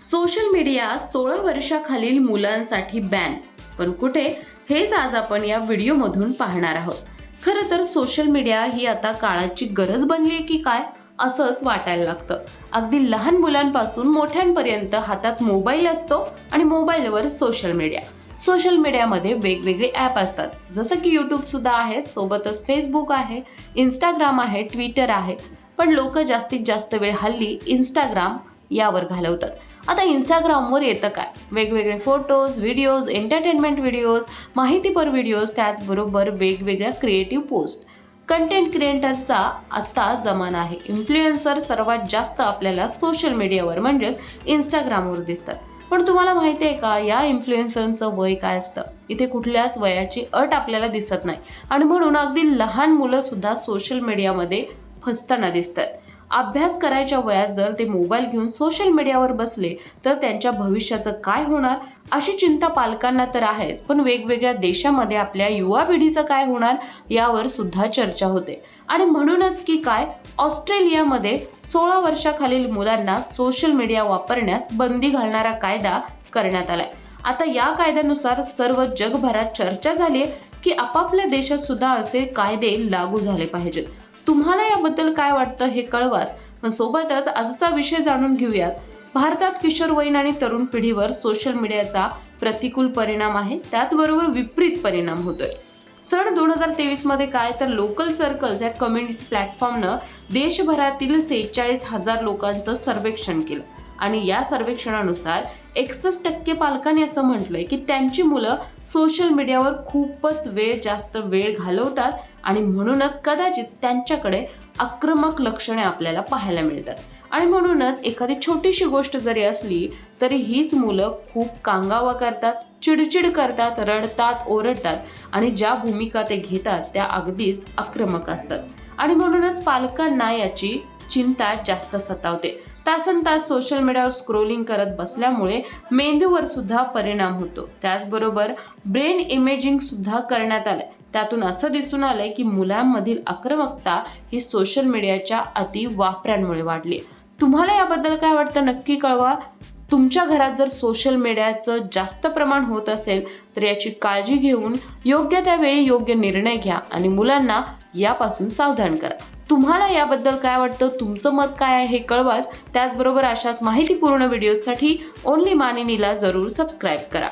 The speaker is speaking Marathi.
सोशल मीडिया सोळा वर्षाखालील मुलांसाठी बॅन. पण कुठे? हेच आज आपण या व्हिडिओमधून पाहणार आहोत. खरं तर सोशल मीडिया ही आता काळाची गरज बनली आहे की काय? असंच वाटायला लागतं. अगदी लहान मुलांपासून मोठ्यांपर्यंत हातात मोबाईल असतो आणि मोबाईलवर सोशल मीडिया. सोशल मीडियामध्ये वेगवेगळे ॲप असतात. जसं की यूट्यूब सुद्धा आहे सोबतच फेसबुक आहे इंस्टाग्राम आहे ट्विटर आहे. पण लोक जास्तीत जास्त वेळ हल्ली इंस्टाग्राम यावर घालवतात. आता इंस्टाग्रामवर येतं काय? वेगवेगळे फोटोज व्हिडिओज एंटरटेनमेंट व्हिडिओज माहितीपर व्हिडिओज त्याचबरोबर वेगवेगळ्या क्रिएटिव्ह पोस्ट कंटेंट क्रिएटरचा आत्ता जमाना आहे. इन्फ्लुएन्सर सर्वात जास्त आपल्याला सोशल मीडियावर म्हणजेच इंस्टाग्रामवर दिसतात. पण तुम्हाला माहिती आहे का या इन्फ्लुएन्सरचं वय काय असतं? इथे कुठल्याच वयाची अट आपल्याला दिसत नाही. आणि म्हणून अगदी लहान मुलं सुद्धा सोशल मीडियामध्ये फसताना दिसतात. अभ्यास करायच्या वयात जर ते मोबाईल घेऊन सोशल मीडियावर बसले तर त्यांच्या भविष्याचं काय होणार? अशी चिंता पालकांना तर आहेच पण वेगवेगळ्या देशामध्ये आपल्या युवा पिढीचं काय होणार यावर सुद्धा चर्चा होते. आणि म्हणूनच की काय ऑस्ट्रेलियामध्ये सोळा वर्षाखालील मुलांना सोशल मीडिया वापरण्यास बंदी घालणारा कायदा करण्यात आलाय. आता या कायद्यानुसार सर्व जगभरात चर्चा झाली की आपापल्या देशात सुद्धा असे कायदे लागू झाले पाहिजेत. तुम्हाला याबद्दल काय वाटतं हे कळवाच. पण सोबतच आजचा विषय जाणून घेऊयात. भारतात किशोरवयीन आणि तरुण पिढीवर सोशल मीडियाचा प्रतिकूल परिणाम आहे. त्याचबरोबर विपरीत परिणाम होतोय. सन दोन हजार तेवीसमध्ये काय तर लोकल सर्कल्स या कम्युनिटी प्लॅटफॉर्मनं देशभरातील सेहेचाळीस हजार लोकांचं सर्वेक्षण केलं. आणि या सर्वेक्षणानुसार एकसष्ट टक्के पालकांनी असं म्हटलंय की त्यांची मुलं सोशल मीडियावर खूपच वेळ जास्त वेळ घालवतात. आणि म्हणूनच कदाचित त्यांच्याकडे आक्रमक लक्षणे आपल्याला पाहायला मिळतात. आणि म्हणूनच एखादी छोटीशी गोष्ट जरी असली तरी हीच मुलं खूप कांगावा करतात चिडचिड करतात रडतात ओरडतात आणि ज्या भूमिका ते घेतात त्या अगदीच आक्रमक असतात. आणि म्हणूनच पालकांना याची चिंता जास्त सतावते. तासन तास सोशल मीडियावर स्क्रोलिंग करत बसल्यामुळे मेंदूवर सुद्धा परिणाम होतो. त्याचबरोबर ब्रेन इमेजिंग सुद्धा करण्यात आलं त्यातून असं दिसून आलंय की मुलांमधील आक्रमकता ही सोशल मीडियाच्या अति वापरांमुळे वाढली. तुम्हाला याबद्दल काय वाटतं? नक्की कळवा. तुमच्या घरात जर सोशल मीडियाचं जास्त प्रमाण होत असेल तर याची काळजी घेऊन योग्य त्यावेळी योग्य निर्णय घ्या आणि मुलांना यापासून सावधान करा. तुम्हाला याबद्दल काय वाटतं? तुमचं मत काय आहे हे कळवाच त्याचबरोबर अशाच माहितीपूर्ण व्हिडिओसाठी ओनली मानिनीला जरूर सबस्क्राईब करा.